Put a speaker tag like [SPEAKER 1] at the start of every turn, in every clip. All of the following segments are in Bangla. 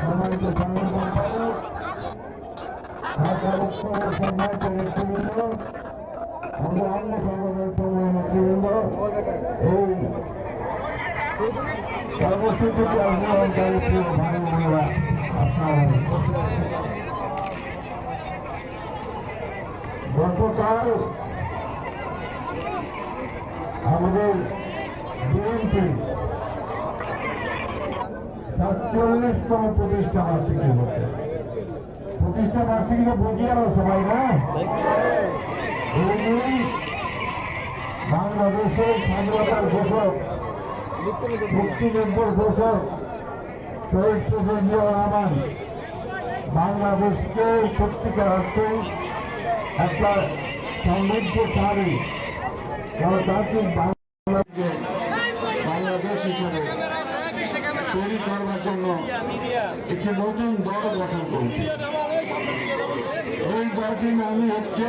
[SPEAKER 1] সম্মানিত সম্পাদক ঢাকা উত্তর সম্মানিত নেতৃবৃন্দ আমরা অন্য বোনেরা গতকাল আমাদের বিএনপি সাতচল্লিশতম প্রতিষ্ঠা বার্ষিকী হচ্ছে। প্রতিষ্ঠা বার্ষিকীটা বুঝি আরও সবাই না? বাংলাদেশের স্বাধীনতার ঘোষক, মুক্তিযুদ্ধের ঘোষক, শহীদ জিয়া রহমান, বাংলাদেশকে সত্যিকার অর্থে একটা সমৃদ্ধশালী, গণতান্ত্রিক বাংলাদেশ হিসেবে তৈরি করবার জন্য একটি নতুন দল গঠন করেছে। এই দলটির নামই হচ্ছে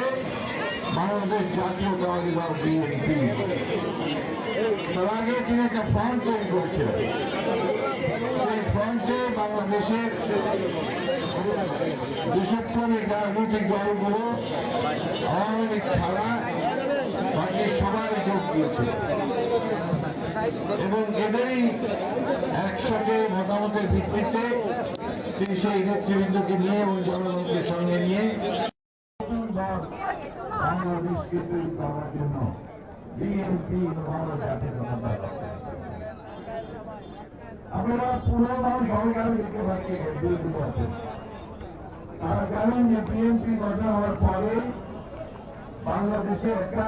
[SPEAKER 1] বাংলাদেশ জাতীয়তাবাদী দল বিএনপি। তার আগে তিনি একটা ফ্রন্ট তৈরি করেছিলেন। সেই ফ্রন্টে বাংলাদেশের বিশেষণিক রাজনৈতিক দলগুলো আওয়ামী লীগ ছাড়া বাকি সবাই যোগ দিয়েছে। এবং এদেরই একসাথে মতামতের ভিত্তিতে তিনি সেই নেতৃবৃন্দকে নিয়ে এবং জনগণকে সঙ্গে নিয়ে আপনারা পুরো মানুষ সরকার দেখতে পাচ্ছি বিরোধী আছে। তারা জানেন যে বিএনপি গঠন হওয়ার পরে বাংলাদেশে একটা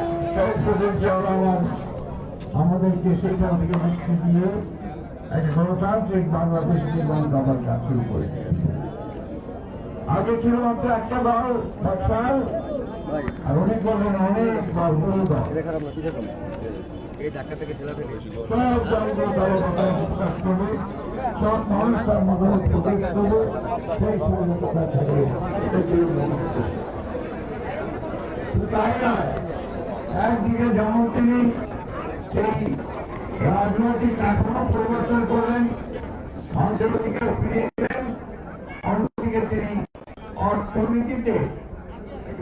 [SPEAKER 1] আমাদেরকে মুক্তি দিয়ে এক গণতান্ত্রিক বাংলাদেশ নির্মাণ করার আগে ছিল মাত্র একটা সব মানুষ তার মতামত প্রকাশ একদিকে যেমন তিনি সেই রাজনৈতিক কাঠামো পরিবর্তন করলেন অন্তর্দিকে ফিরিয়ে দিলেন, অন্যদিকে তিনি অর্থনীতিতে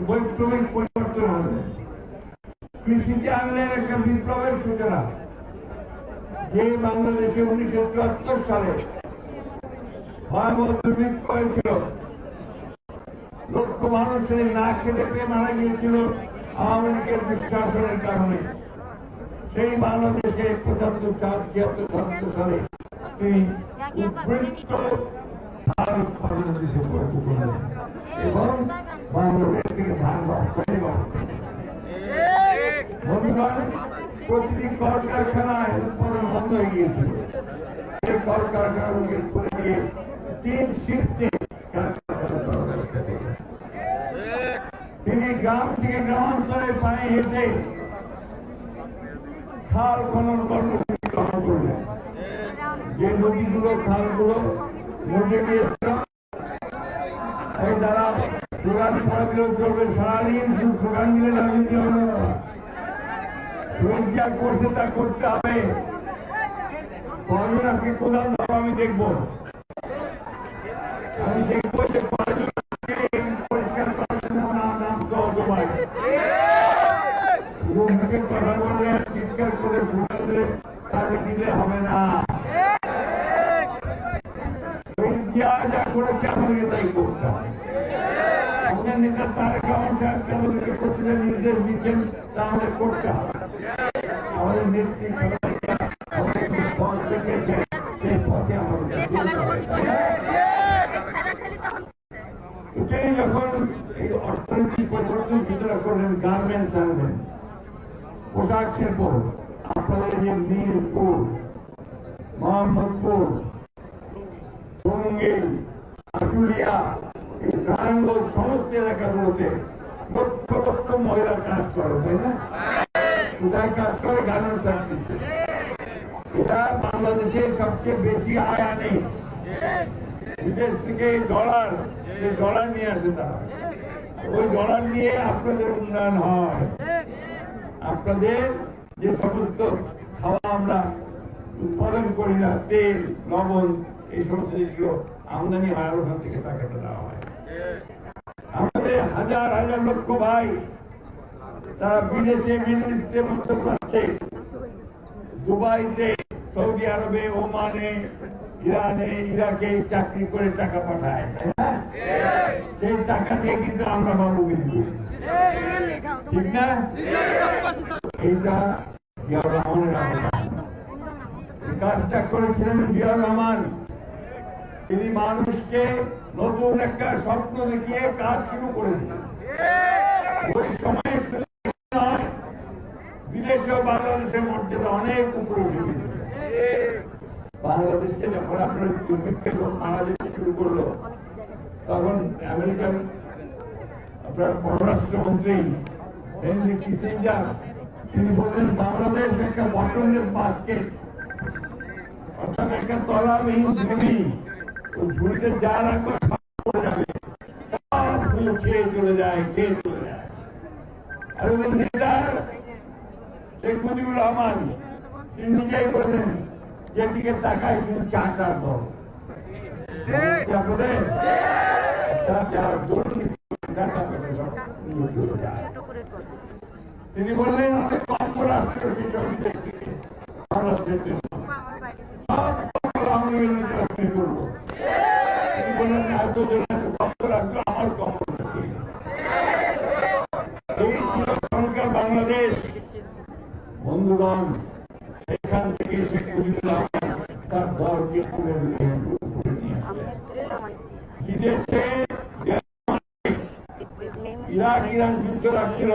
[SPEAKER 1] বৈপ্লবিক পরিবর্তন হলেন কৃষিতে আনলেন একটা বিপ্লবের সূচনা, যে বাংলাদেশে উনিশশো চুয়াত্তর সালে ভয়াবহ দুর্ভিক্ষ হয়েছিল লক্ষ মানুষের না খেতে পেয়ে মারা গিয়েছিল আওয়ামী লীগের দুঃশাসনের কারণে সেই বাংলাদেশে পঁচাত্তর চার, ছিয়াত্তর, সাতাত্তর সালে তিনি এবং বাংলাদেশ থেকে ধান প্রতিটি কলকারখানায় উৎপাদন বন্ধ হয়ে গিয়েছিল। এই কলকারখানাগুলোকে খুলে দিয়ে তিন শিফটে কারখানা চালানোর ব্যবস্থা করলেন। তিনি গ্রাম থেকে হেঁটে খাল খনন যে নদীগুলো, খালগুলো মুখে গিয়েছিল এই যারা পড়াগুলো করবে সারাদিন শুধু দিলে রাজনীতি হবে। যা করছে তা করতে হবে। কয়জন আজকে ধরো আমি দেখব। আমি দেখব যে কয়জন আজকে এই পরিষ্কার করার জন্য নাম নাম দেওয়া তোমায় শুধু মুখের কথা বললে আর চিৎকার করে ফুটা দিলে তাকে দিলে হবে না যা যা করেছে আমাদেরকে তাই করতে হবে আমাদের নেতা তারেক রহমান সাহেবকে আমাদেরকে যে নির্দেশ দিচ্ছেন তা আমাদের করতে হবে। আমাদের নেত্রী খালেদা আমাদের যে পথ দেখেছে সেই পথে আমাদের এটাই যখন এই অর্থনৈতিক পরিবর্তন চিন্তা করলেন গার্মেন্টস আনবেন পোশাক শিল্প আপনাদের যে মিরপুর মোহাম্মদপুর টঙ্গী আশুলিয়া এই ট্রায়াঙ্গল সমস্ত এলাকাগুলোতে লক্ষ লক্ষ মহিলা কাজ করে, তাই না? কোথায় কাজ করে গার্মেন্টস ফ্যাক্টরিতে এটা বাংলাদেশে সবচেয়ে বেশি আয় আনে। বিদেশ থেকে ডলার ডলার নিয়ে আসে তারা। ওই ডলার নিয়ে আপনাদের উন্নয়ন হয়। আপনাদের যে সমস্ত খাওয়া আমরা উৎপাদন করি না, তেল, লবণ, এই সমস্ত জিনিসগুলো আমদানি হয় ওখান থেকে টাকাটা দেওয়া হয়। আমাদের হাজার হাজার লক্ষ ভাই তারা বিদেশে মিডল ইস্টে মধ্যপ্রাচ্যে দুবাইতে, সৌদি আরবে, ওমানে, ইরানে, ইরাকে চাকরি করে টাকা পাঠায়। সেই টাকা দিয়ে কিন্তু আমরা বাবুগিরি করি ঠিক না? এইটা জিয়াউর রহমানের কাজটা করেছিলেন জিয়াউর রহমান। তিনি মানুষকে নতুন একটা স্বপ্ন দেখিয়ে কাজ শুরু করেছিলেন ওই সময় বিদেশে বাংলাদেশের মর্যাদা অনেক উপরে বাংলাদেশকে যখন আপনার দুর্ভিক্ষে মারা যেতে শুরু করল, তখন আমেরিকান আপনার পররাষ্ট্রমন্ত্রী হেনরি তিনি বললেন, বাংলাদেশ একটা বটনের বাস্কেট অর্থাৎ একটা তলাবিহীন ভূমি। ঝুড়িতে যা যাবে খেয়ে চলে যায় খেয়ে চলে যায় আর ওই নেতা শেখ মুজিবুর রহমান তিনি নিজেই বললেন যেদিকে তাকায় শুধু চাকার যায় তিনি বললেন অনেক কষ্ট রাষ্ট্র সব কষ্ট আমি নির্বাচন করব তিনি এত কষ্ট রাখল আমার কষ্ট এই বাংলাদেশ বন্ধুগণ সেখান থেকে শেখ মুজিবুর তার দলকে তুলে নিয়ে। বিদেশে ইরাক ইরান যুদ্ধ রাখছিল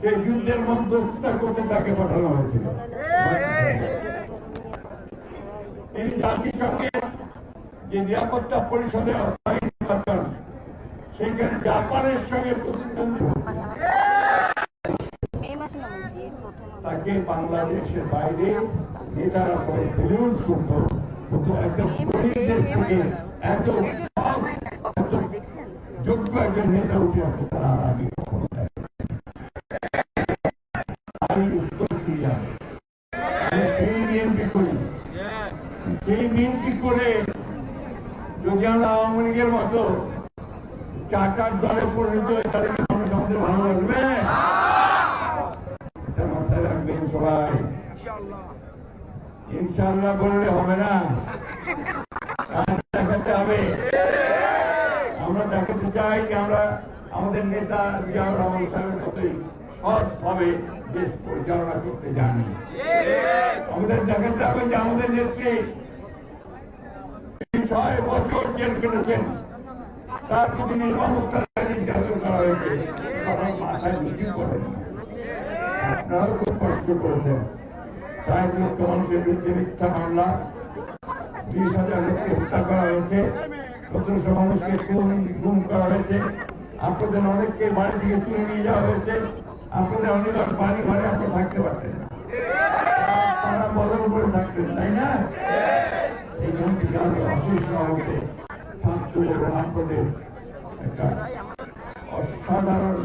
[SPEAKER 1] সেই যুদ্ধের মধ্যস্থতা করতে তাকে পাঠানো হয়েছিল তিনি জাতিসংঘের যে নিরাপত্তা পরিষদের নির্বাচন সেখানে জাপানের সঙ্গে তাকে বাংলাদেশের বাইরে নেতারা সবাই সেলিউট করতো কিন্তু একদম গরিব থেকে এত সব, এত
[SPEAKER 2] দেখছেন?
[SPEAKER 1] যোগ্য একজন নেতা উঠে আসে তারা আগে আমি উত্তর সিরিয়া আমি সেই বিএনপি করি? সেই বিএনপি করে যদি আমরা আওয়ামী লীগের মতো চাকার দলে পরিণত হয়ে তাহলে মানুষ আমাদের ভালো লাগবে মাথায় রাখবেন সবাই। ইনশাল্লাহ বললে হবে না। দেখাতে হবে। আমরা দেখাতে চাই যে আমরা আমাদের নেতা জিয়াউর রহমান সাহেবের মতোই সৎভাবে দেশ পরিচালনা করতে জানি। আমাদের দেখাতে হবে যে আমাদের নেত্রী ছয় বছর জেল কেটেছেন তার প্রতি নির্মম নির্যাতন করা নিচু করেন করা হয়েছে মানুষকে খুন করা হয়েছে। আপনাদের অনেককে বাড়ি থেকে তুলে নিয়ে যাওয়া হয়েছে। আপনাদের অনেক বাড়ি ঘরে আপনারা থাকতে পারতেন না। বদল করে থাকতেন, তাই না? আপনাদের একটা অসাধারণ